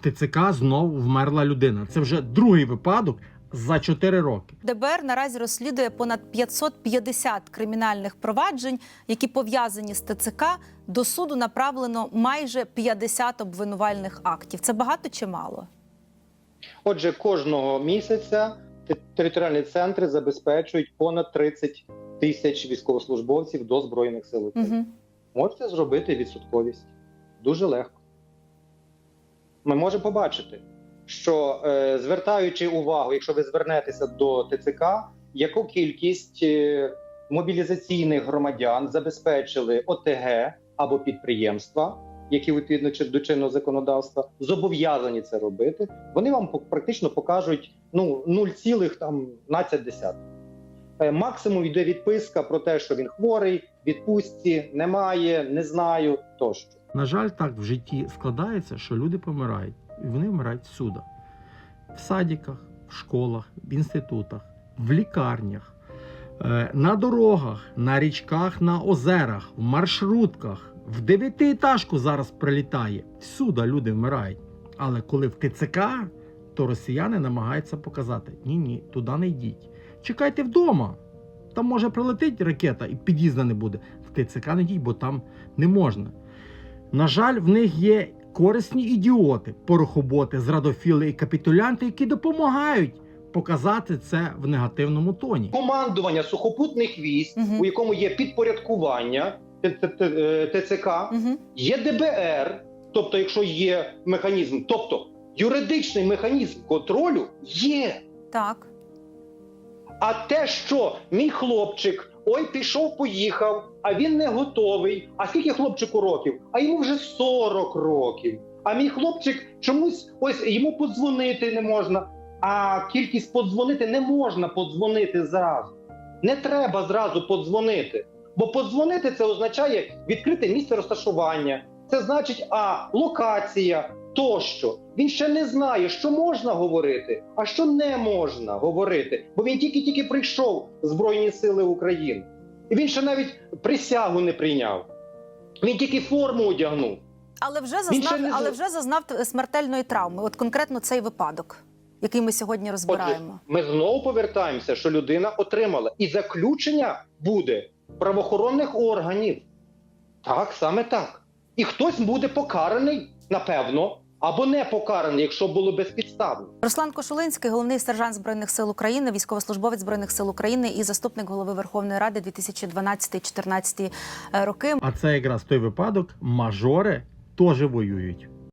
ТЦК знову вмерла людина. Це вже другий випадок за 4 роки. ДБР наразі розслідує понад 550 кримінальних проваджень, які пов'язані з ТЦК. До суду направлено майже 50 обвинувальних актів. Це багато чи мало? Отже, кожного місяця територіальні центри забезпечують понад 30 тисяч військовослужбовців до збройних сил Угу. Можете зробити відсотковість дуже легко. Ми можемо побачити, що е, звертаючи увагу, якщо ви звернетеся до ТЦК, яку кількість е, мобілізаційних громадян забезпечили ОТГ або підприємства, які відповідно до чинного законодавства зобов'язані це робити, вони вам практично покажуть ну 0,12. Е, Максимум йде відписка про те, що він хворий, відпустці немає, не знаю тощо. На жаль, так в житті складається, що люди помирають, і вони вмирають всюди. В садиках, в школах, в інститутах, в лікарнях, е, на дорогах, на річках, на озерах, в маршрутках, в дев'ятиетажку зараз прилітає. Всюди люди вмирають. Але коли в ТЦК, то росіяни намагаються показати: ні, ні, туди не йдіть. Чекайте вдома. Там може прилетить ракета і під'їзда не буде. В ТЦК не йдіть, бо там не можна. На жаль, в них є корисні ідіоти, порохоботи, зрадофіли і капітулянти, які допомагають показати це в негативному тоні. командування сухопутних військ, Мгм. у якому є підпорядкування е, ТЦК, Угу. є ДБР, тобто, якщо є механізм, тобто юридичний механізм контролю є. Так. А те, що мій хлопчик ой пішов, поїхав, а він не готовий. А скільки хлопчику років? А йому вже 40 років. А мій хлопчик чомусь ось йому подзвонити не можна. А кількість подзвонити не можна подзвонити зразу. Не треба зразу подзвонити. Бо подзвонити це означає відкрити місце розташування. Це значить, а локація тощо. Він ще не знає, що можна говорити, а що не можна говорити. Бо він тільки-тільки прийшов в Збройні Сили України. І він ще навіть присягу не прийняв. Він тільки форму одягнув. Але вже зазнав, не але вже зазнав смертельної травми. От конкретно цей випадок, який ми сьогодні розбираємо. Отже, ми знову повертаємося, що людина отримала, і заключення буде правоохоронних органів. Так, саме так. І хтось буде покараний, напевно, або не покараний, якщо було безпідставно. Руслан Кошулинський, головний сержант збройних сил України, військовослужбовець збройних сил України і заступник голови Верховної Ради 2012-2014 роки. А це якраз той випадок, мажори теж воюють.